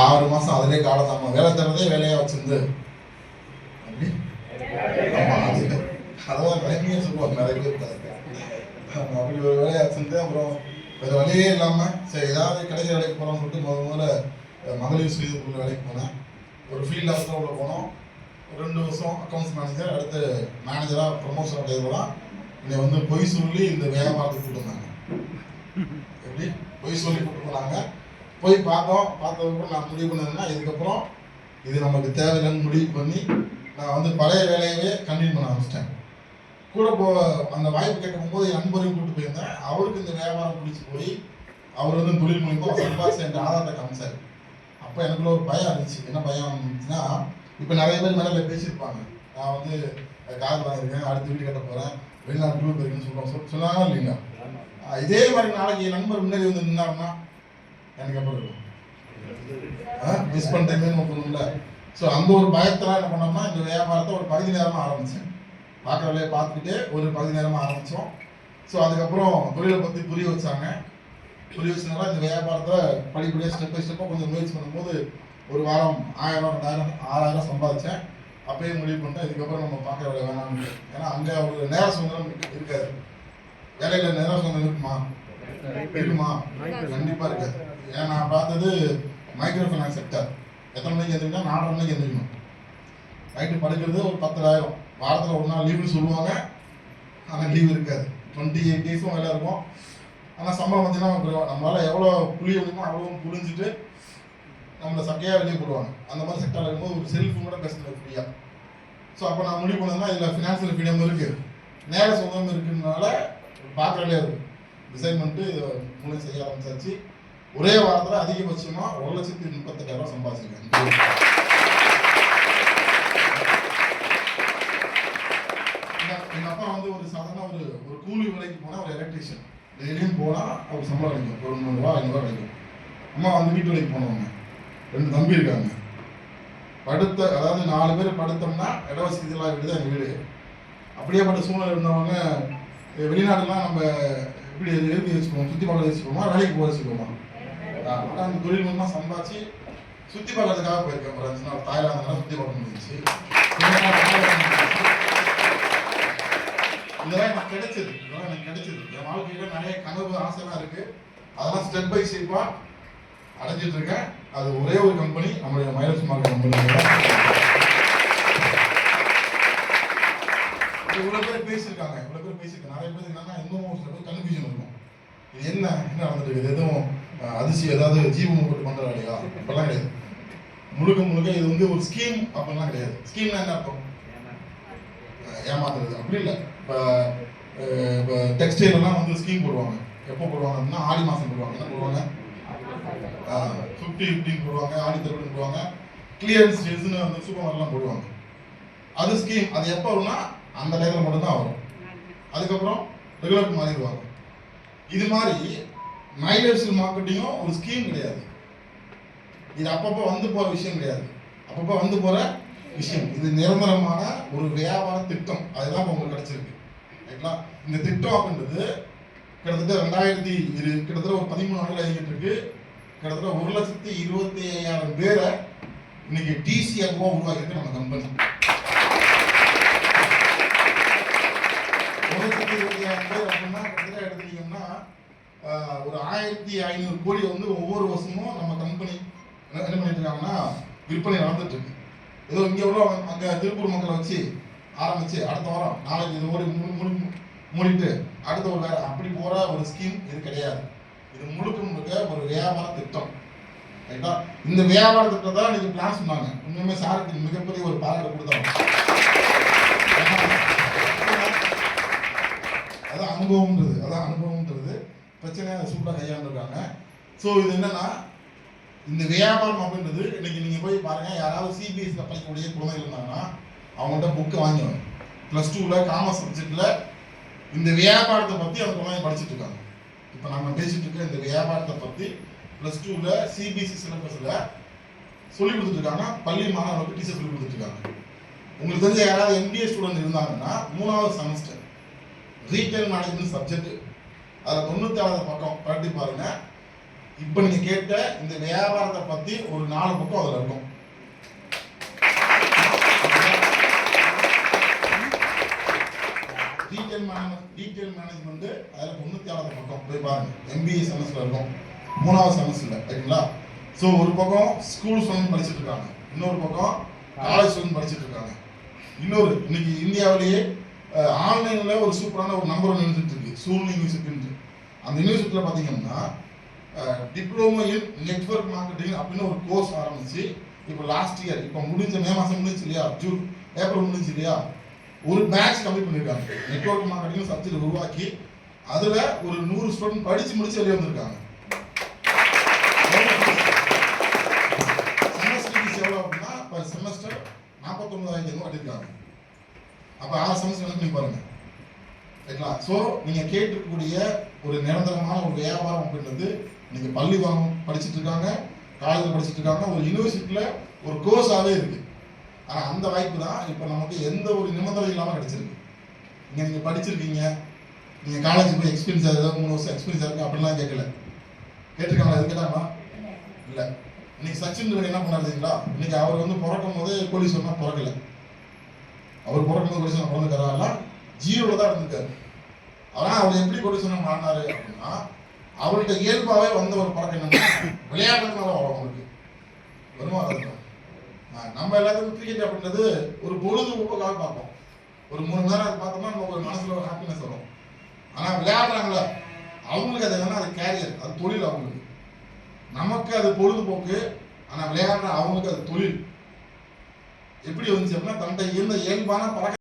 ஆறு மாசம் அதிலே காலதாமம் வேலை தரதே வேலையாக வச்சிருந்து. அப்படி? ஆமாம் அது. அதான் வலிமையா சொல்லுவாங்க நிறைய பேர் இருக்காங்க. அப்படி ஒரு வேலையா வச்சிருந்து அப்புறம் வேறு வழியே இல்லாமல் சரி ஏதாவது கிடைச்ச வேலைக்கு போறோம்னு சொல்லிட்டு முத முதல்ல அஹ், மகளிர் சுயதுக்குள்ள வேலைக்கு போனேன். ஒரு ஃபீல்ட் ஆஃபீஸர் உள்ள போனோம். ரெண்டு வருஷம் அக்கௌண்ட்ஸ் மேனேஜர் அடுத்து மேனேஜராக ப்ரொமோஷன் அடையலாம் என்னை வந்து பொய் சொல்லி இந்த வேலை பார்த்து வந்தாங்க. எப்படி? பொய் சொல்லி கூட்டு போனாங்க. போய் பார்த்தோம். பார்த்ததுக்கப்புறம் நான் முடிவு பண்ணதுன்னா இதுக்கப்புறம் இது நமக்கு தேவையில்லைன்னு முடிவு பண்ணி நான் வந்து பழைய வேலையவே கண்டினியூ பண்ண ஆரம்பிச்சிட்டேன். கூட போ அந்த வாய்ப்பு கேட்க போகும்போது என் நண்பரையும் கூட்டு போயிருந்தேன். அவருக்கு இந்த வியாபாரம் பிடிச்சி போய் அவர் வந்து தொழில் மூலியமாக சம்பாதிச்சு என் ஆதாரத்தை காமிச்சார். அப்போ எனக்குள்ள ஒரு பயம் இருந்துச்சு. என்ன பயம் இருந்துச்சுன்னா இப்போ நிறைய பேர் மேலே பேசியிருப்பாங்க. நான் வந்து கார் வாங்கியிருக்கேன். அடுத்த வீடு கட்ட போகிறேன் வெளிநாட்டு டூர் போயிருக்கேன்னு சொல்லுவோம் சொல் சொன்னாங்க இல்லைங்க ஆஹ் இதே மாதிரி நாளைக்கு என் நண்பர் முன்னாடி வந்து நின்னாருன்னா எனக்கு எப்போ இருக்கும் மிஸ் பண்ணிட்டேன்னு தோணும்ல ஸோ அந்த ஒரு பயத்தில் என்ன பண்ணோம்னா இந்த வியாபாரத்தை ஒரு பகுதி நேரமாக ஆரம்பித்தேன் பார்க்குற வேலையை பார்த்துக்கிட்டே ஒரு பகுதி நேரமாக ஆரம்பித்தோம் ஸோ அதுக்கப்புறம் தொழிலை பற்றி புரிய வச்சாங்க. புரிய வச்சதுனால இந்த வியாபாரத்தில் படிப்படியாக ஸ்டெப் பை ஸ்டெப்பாக கொஞ்சம் முயற்சி பண்ணும்போது ஒரு வாரம் ஆயிரம் ரெண்டாயிரம் ஆறாயிரம் சம்பாதிச்சேன். அப்பயே முடிவு பண்ணிட்டேன். இதுக்கப்புறம் நம்ம பார்க்குற வேலை வேணாம்னு ஏன்னா அங்கே ஒரு நேர சுதந்திரம் இருக்காது. வேலையில் நேர சுதந்திரம் இருக்குமா? இருக்குமா? கண்டிப்பாக இருக்காது. ஏன்னா நான் பார்த்தது மைக்ரோ ஃபைனான்ஸ் செக்டர் எத்தனை மணிக்கு எந்திரிக்கணும்? நாலரை மணிக்கு எந்திரிக்கணும். நைட்டு படுக்கிறது ஒரு பத்தாயிரம். வாரத்தில் ஒரு நாள் லீவுன்னு சொல்லுவாங்க. ஆனால் லீவ் இருக்காது. டுவெண்ட்டி எயிட் டேஸும் வேலை இருக்கும். ஆனால் சம்பளம் பார்த்தீங்கன்னா நம்மளால் எவ்வளோ புளிய முடியுமோ அவ்வளோ புளிஞ்சிட்டு நம்மளை சக்கையாக வெளியே போடுவாங்க. அந்த மாதிரி செக்டரில் இருக்கும்போது ஒரு செல்ஃபும் கூட பேச ஃப்ரீயாக ஸோ அப்போ நான் முடிவு பண்ணதுன்னா இதில் ஃபினான்ஷியல் ஃப்ரீடம் இருக்குது நேர சுதந்திரம் இருக்குனால பார்க்குற வேலையாக டிசைன் பண்ணிட்டு இதை மூலம் செய்ய ஆரம்பிச்சாச்சு. ஒரே வாரத்தில் அதிகபட்சமாக ஒரு லட்சத்தி முப்பத்தெட்டாயிரம் சம்பாதிச்சிருக்காங்க எங்க- அப்பா வந்து ஒரு சாதாரண ஒரு ஒரு கூலி வேலைக்கு போனால் ஒரு எலக்ட்ரிஷியன் டெய்லியும் போனால் அவர் சம்பளம் கிடைக்கும் ஒரு நூறுரூவா ஐநூறுரூவா கிடைக்கும் அம்மா வந்து வீட்டு வேலைக்கு போனவங்க ரெண்டு தம்பி இருக்காங்க படுத்த அதாவது நாலு பேர் படுத்தோம்னா இடவசதி இதெல்லாம் வீடு தான் எங்கள் வீடு அப்படியே பட்ட சூழ்நிலை இருந்தவங்க வெளிநாடுலாம் வெளிநாட்டுலாம் நம்ம எப்படி எழுதி வச்சுக்குவோம் சுற்றி பார்க்க வச்சுக்கோமா வேலைக்கு போக வச்சுக்கோமா ஆனால் அந்த தொழில் மூலமாக சம்பாதிச்சு சுற்றி பார்க்கறதுக்காக போயிருக்கேன். ஒரு அஞ்சு நாள் தாய்லாந்துலாம் சுற்றி பார்க்க முடிஞ்சிச்சு இதெல்லாம் எனக்கு கிடைச்சது. இதெல்லாம் எனக்கு கிடைச்சது. என் வாழ்க்கையில நிறைய கனவு ஆசைலாம் இருக்கு. அதெல்லாம் ஸ்டெப் பை ஸ்டெப்பா அடைஞ்சிட்டு இருக்கேன். அது ஒரே ஒரு கம்பெனி நம்மளுடைய மைலஸ் மார்க் கம்பெனி இவ்வளவு பேர் பேசியிருக்காங்க. இவ்வளவு பேர் பேசியிருக்காங்க. நிறைய பேர் என்னன்னா இன்னும் ஒரு சில பேர் கன்ஃபியூஷன் இருக்கும். இது என்ன? என்ன நடந்துட்டு இருக்குது? எதுவும் அதிசயம் ஏதாவது ஜீவம் போட்டு பண்ற வேலையா இப்பெல்லாம் கிடையாது. முழுக்க முழுக்க இது வந்து ஒரு ஸ்கீம் அப்படின்லாம் கிடையாது. ஸ்கீம்னா என்ன அர்த்தம்? ஏமாத்துறது. அப்படி இல்லை. இப்போ இப்போ டெக்ஸ்டைல் எல்லாம் வந்து ஸ்கீம் போடுவாங்க. எப்போ போடுவாங்க அப்படின்னா ஆடி மாதம் போடுவாங்க. என்ன போடுவாங்க? ஃபிஃப்டி ஃபிஃப்டின் போடுவாங்க. ஆடி தருவன் போடுவாங்க. கிளியரன்ஸ் டேஸ்னு வந்து சூப்பர் மார்க்கெட்லாம் போடுவாங்க. அது ஸ்கீம் அது எப்போ வரும்னா அந்த டைத்தில் மட்டும்தான் வரும். அதுக்கப்புறம் ரெகுலர் மாறிடுவாங்க. இது மாதிரி மைலேஜ் மார்க்கெட்டிங்கும் ஒரு ஸ்கீம் கிடையாது. இது அப்பப்போ வந்து போகிற விஷயம் கிடையாது. அப்பப்போ வந்து போகிற விஷயம். இது நிரந்தரமான ஒரு வியாபார திட்டம். அதுதான் இப்போ உங்களுக்கு கிடச்சிருக்கு. ரைங்களா இந்த திட்டம் அப்படின்றது கிட்டத்தட்ட ரெண்டாயிரத்தி இரு கிட்டத்தட்ட ஒரு பதிமூணு ஆண்டுகள் இயங்கிட்டு இருக்கு. கிட்டத்தட்ட ஒரு லட்சத்தி இருபத்தி ஐயாயிரம் பேரை இன்னைக்கு டிசி அப்புறம் உருவாக்கியிருக்கு நம்ம கம்பெனி ஒரு லட்சத்தி இருபத்தி ஐயாயிரம் பேர் அப்படின்னா கிட்டத்தட்ட எடுத்துட்டீங்கன்னா ஆஹ், ஒரு ஆயிரத்தி ஐநூறு கோடி வந்து ஒவ்வொரு வருஷமும் நம்ம கம்பெனி என்ன பண்ணிட்டு இருக்காங்கன்னா விற்பனை நடந்துட்டு இருக்கு ஏதோ இங்கே உள்ள அங்கே திருப்பூர் மக்களை வச்சு ஆரம்பிச்சு அடுத்த வாரம் நாளைக்கு இது ஓடி மூடி மூடி மூடிட்டு அடுத்த ஒரு வேற அப்படி போற ஒரு ஸ்கீம் இது கிடையாது. இது முழுக்க முழுக்க ஒரு வியாபார திட்டம். ரைட்டா இந்த வியாபார திட்டம் தான் நீங்க பிளான் சொன்னாங்க. உண்மையுமே சாருக்கு மிகப்பெரிய ஒரு பாராட்டு கொடுத்தாங்க அதான் அனுபவம்ன்றது அதான் அனுபவம்ன்றது. பிரச்சனையை சூப்பராக கையாண்டுருக்காங்க. ஸோ இது என்னென்னா இந்த வியாபாரம் அப்படின்றது இன்னைக்கு நீங்கள் போய் பாருங்கள் யாராவது சிபிஎஸ்சியில் படிக்கக்கூடிய குழந்தைகள் இருந்தாங்கன்னா அவங்கள்ட்ட புக்கு வாங்கிவாங்க ப்ளஸ் டூவில் காமர்ஸ் சப்ஜெக்டில் இந்த வியாபாரத்தை பற்றி அந்த குழந்தைங்க படிச்சுட்டு இருக்காங்க. இப்போ நம்ம பேசிகிட்டு இருக்க இந்த வியாபாரத்தை பற்றி ப்ளஸ் டூவில் சிபிஎஸ்சி சிலபஸில் சொல்லி கொடுத்துட்ருக்காங்க பள்ளி மாணவர்களுக்கு டீச்சர் சொல்லி கொடுத்துட்ருக்காங்க உங்களுக்கு தெரிஞ்ச யாராவது எம்பிஏ ஸ்டூடெண்ட் இருந்தாங்கன்னா மூணாவது செமஸ்டர் ரீட்டைல் மேனேஜ்மெண்ட் சப்ஜெக்ட் அதில் தொண்ணூத்தாறாவது பக்கம். பரட்டி பாருங்க. இப்போ நீங்கள் கேட்ட இந்த வியாபாரத்தை பற்றி ஒரு நாலு பக்கம் அதில் இருக்கும். டீட்டெயில் மேனேஜ் டீட்டெயில் மேனேஜ்மெண்ட் அதில் தொண்ணூற்றி ஆறாவது பக்கம். போய் பாருங்க. எம்பிஏ செமஸ்டர் இருக்கும். மூணாவது செமஸ்டரில் சரிங்களா ஸோ ஒரு பக்கம் ஸ்கூல் ஸ்டூடெண்ட் படிச்சுட்டு இருக்காங்க. இன்னொரு பக்கம் காலேஜ் ஸ்டூடெண்ட் படிச்சுட்டு இருக்காங்க. இன்னொரு இன்னைக்கு இந்தியாவிலேயே ஆன்லைனில் ஒரு சூப்பரான ஒரு நம்பர் ஒன்று யூனிவர்சிட்டி இருக்குது சூழ்நிலை யூனிவர்சிட்டின்ட்டு அந்த யூனிவர்சிட்டியில் பார்த்தீங்கன்னா டிப்ளமோ இன் நெட்ஒர்க் மார்க்கெட்டிங் அப்படின்னு ஒரு கோர்ஸ் ஆரம்பிச்சு இப்போ லாஸ்ட் இயர் இப்போ முடிஞ்ச மே மாதம் முடிஞ்சு இல்லையா? ஜூன் ஏப்ரல் முடிஞ்சு இல்லையா? ஒரு பேட்ச் கம்ப்ளீட் பண்ணியிருக்காங்க நெட்வொர்க் மார்க்கெட்டிங் சப்ஜெக்ட் உருவாக்கி அதில் ஒரு நூறு ஸ்டூடெண்ட் படித்து முடிச்சு வெளியே வந்திருக்காங்க. செமஸ்டர் எவ்வளோ அப்படின்னா இப்போ செமஸ்டர் நாற்பத்தொன்பதாயிரத்தி ஐநூறு கட்டியிருக்காங்க அப்போ ஆறு செமஸ்டர் வந்து பண்ணி பாருங்க. சரிங்களா? ஸோ நீங்கள் கேட்டுக்கூடிய ஒரு நிரந்தரமான ஒரு வியாபாரம் அப்படின்றது நீங்கள் பள்ளி வாங்க படிச்சுட்டு இருக்காங்க காலேஜில் படிச்சுட்டு இருக்காங்க ஒரு யூனிவர்சிட்டியில் ஒரு கோர்ஸாகவே இருக்குது ஆனால் அந்த வாய்ப்பு தான் இப்போ நமக்கு எந்த ஒரு நிபந்தனை இல்லாமல் கிடச்சிருக்கு. நீங்கள் நீங்கள் படிச்சிருக்கீங்க நீங்கள் காலேஜ் போய் எக்ஸ்பீரியன்ஸ் ஏதாவது மூணு வருஷம் எக்ஸ்பீரியன்ஸ் இருக்கு அப்படிலாம் கேட்கல. கேட்டிருக்காங்களா? எது கேட்டாங்களா? இல்லை. இன்னைக்கு சச்சின் என்ன பண்ணாரு தெரியுங்களா? இன்னைக்கு அவர் வந்து பிறக்கும் போது போலீஸ் சொன்னால் பிறக்கல. அவர் பிறக்கிறது கொடிசனம் போலீஸ் பிறந்துக்கிறாரா ஜீரோல தான் இருந்திருக்காரு. ஆனா அவர் எப்படி கொடிசனம் ஆனாரு அப்படின்னா அவர்கிட்ட இயல்பாவே வந்த ஒரு பழக்கம் என்னன்னா விளையாடுறதுனால வரும் அவங்களுக்கு வருமா நம்ம எல்லாத்துக்கும் கிரிக்கெட் அப்படின்றது ஒரு பொழுதுபோக்காக பார்ப்போம். ஒரு மூணு மணி நேரம் அதை பார்த்தோம்னா நம்ம ஒரு மனசுல ஒரு ஹாப்பினஸ் வரும். ஆனா விளையாடுறாங்களே அவங்களுக்கு அது என்னன்னா அது கேரியர் அது தொழில் அவங்களுக்கு. நமக்கு அது பொழுதுபோக்கு ஆனா விளையாடுற அவங்களுக்கு அது தொழில். எப்படி வந்துச்சு அப்படின்னா தன்னுடைய இருந்த இயல்பான பழக்க